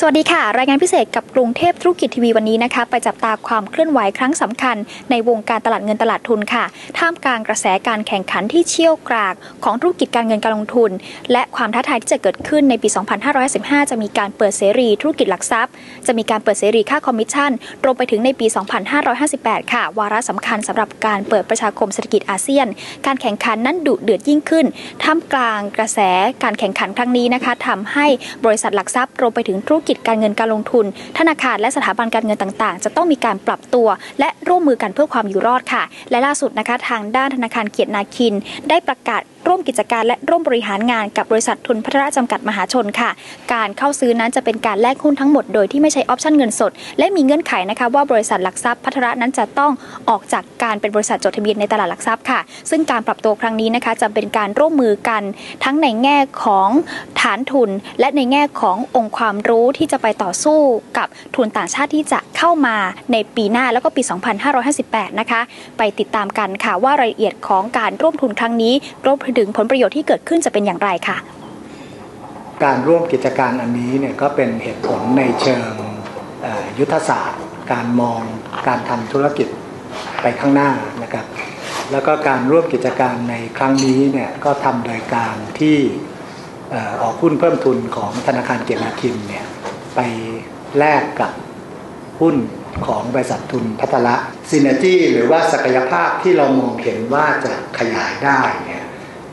สวัสดีค่ะ รายงานพิเศษกับกรุงเทพธุรกิจทีวีวันนี้นะคะ ไปจับตาความเคลื่อนไหวครั้งสำคัญ ในวงการตลาดเงินตลาดทุนค่ะ ท่ามกลางกระแสการแข่งขันที่เชี่ยวกราก ของธุรกิจการเงินการลงทุน และความท้าทายที่จะเกิดขึ้นในปี 2515 จะมีการเปิดเสรีธุรกิจหลักทรัพย์ จะมีการเปิดเสรีค่าคอมมิชชั่นรวมไปถึงในปี 2558 ค่ะ วาระสำคัญสำหรับการเปิดประชาคมเศรษฐกิจอาเซียน การแข่งขันนั้นดุเดือดยิ่งขึ้น ท่ามกลางกระแสการแข่งขันครั้งนี้นะคะทำให้บริษัทหลักทรัพย์รวมไปถึงธุรกิจการเงินการลงทุน ธนาคารและสถาบันการเงินต่างๆ จะต้องมีการปรับตัว และร่วมมือกันเพื่อความอยู่รอดค่ะ และล่าสุดนะคะทางด้านธนาคารเกียรตินาคิน ได้ประกาศร่วมกิจการและร่วมบริหารงานกับบริษัททุนพัฒนาจำกัดมหาชนค่ะ การเข้าซื้อนั้นจะเป็นการแลกหุ้นทั้งหมดโดยที่ไม่ใช้ออปชั่นเงินสด และมีเงื่อนไขนะคะว่าบริษัทหลักทรัพย์พัฒนานั้นจะต้องออกจากการเป็นบริษัทจดทะเบียนในตลาดหลักทรัพย์ค่ะ ซึ่งการปรับตัวครั้งนี้นะคะจะเป็นการร่วมมือกัน ทั้งในแง่ของฐานทุน และในแง่ขององค์ความรู้ที่จะไปต่อสู้กับทุนต่างชาติที่จะเข้ามาในปีหน้าแล้วก็ปี 2558 นะคะ ไปติดตามกันค่ะว่ารายละเอียดของการร่วมทุนครั้งนี้รวมถึงผลประโยชน์ที่เกิดขึ้นจะเป็นอย่างไรค่ะ การร่วมกิจการอันนี้เนี่ยก็เป็นเหตุผลในเชิงยุทธศาสตร์ การมองการทำธุรกิจไปข้างหน้านะครับแล้วก็การร่วมกิจการในครั้งนี้เนี่ยก็ทำโดยการที่ออออกหุ้นเพิ่มทุนของธนาคารเกียรตินาคินเนี่ย ไปแลกกับหุ้นของบริษัททุนพัฒละซินเนจี้หรือว่าศักยภาพที่เรามองเห็นว่าจะขยายได้เนี่ย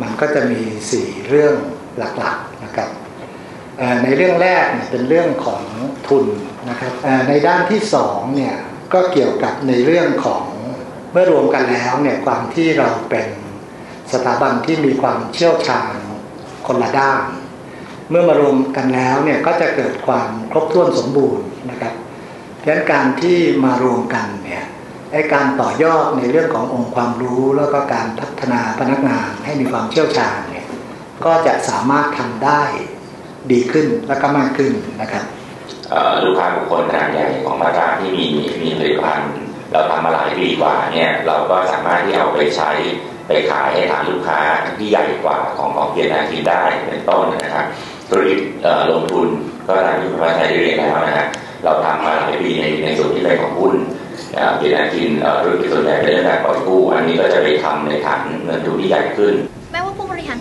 มันก็จะมี 4 เรื่องหลักๆนะครับในเรื่องแรกเนี่ยเป็นเรื่องของทุนนะครับในด้านที่สองเนี่ยก็เกี่ยวกับในเรื่องของเมื่อรวมกันแล้วเนี่ยความที่เราเป็นสถาบันที่มีความเชี่ยวชาญคนละด้าน เมื่อมารวมกันแล้วเนี่ยก็จะเกิดความครบถ้วนสมบูรณ์นะครับดังนั้นการที่มารวมกันเนี่ยไอ้การต่อยอดในเรื่องขององค์ความรู้แล้วก็การพัฒนาพนักงานให้มีความเชี่ยวชาญเนี่ยก็จะสามารถทำได้ดีขึ้นและก็มากขึ้นนะครับลูกค้าบุคคลขนาดใหญ่ของมาตราที่มีมีผลิตภัณฑ์เราทำมาหลายปีกว่าเนี่ยเราก็สามารถที่เอาไปใช้ไปขายให้ฐานลูกค้าที่ใหญ่กว่าของของเกียรตินาคินได้เป็นต้นนะครับ ธุรกิจลงทุนก็ทางที่คุณพัฒนาได้เรียนแล้วนะฮะเราทำมาหลายปีในในส่วนที่เป็นของหุ้นเอ่อเกียรตินาคินเอ่อธุรกิจส่วนใหญ่เป็นเรื่องการปล่อยกู้อันนี้ก็จะไปทำในฐานเงินทุนที่ใหญ่ขึ้น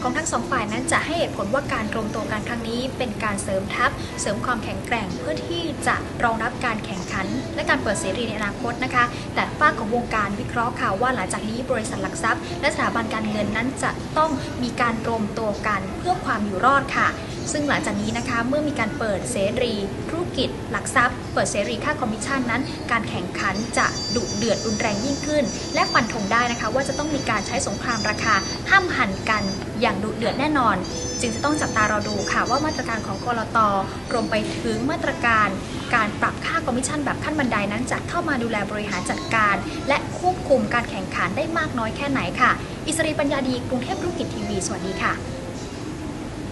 ของทั้งสองฝ่ายนั้นจะให้เหตุผลว่าการรวมตัวกันครั้งนี้ เป็นการเสริมทัพ เสริมความแข็งแกร่งเพื่อที่จะรองรับการแข่งขัน และการเปิดเสรีในอนาคตนะคะ แต่ฝ้าของวงการวิเคราะห์ข่าวว่าหลังจากนี้บริษัทหลักทรัพย์ และสถาบันการเงินนั้นจะต้องมีการรวมตัวกันเพื่อความอยู่รอดค่ะ ซึ่งหลังจากนี้นะคะเมื่อมีการเปิดเสรีธุร กิจ หลักทรัพย์ เปิดเสรีค่าคอมมิชชั่นนั้น การแข่งขันจะดุเดือดรุนแรงยิ่งขึ้น และฟันธงได้นะคะว่าจะต้องมีการใช้สงครามราคา ห้ามหันกันอย่างดุเดือดแน่นอน จึงจะต้องจับตารอดูค่ะว่ามาตรการของกรตรวมไปถึงมาตรการการปรับค่าคอมมิชชั่นแบบขั้นบันไดนั้นจะเข้ามาดูแลบริหารจัดการ และควบคุมการแข่งขันได้มากน้อยแค่ไหนค่ะ อิสรีปัญญาดีกรุงเทพธุรกิจทีวี สวัสดีค่ะ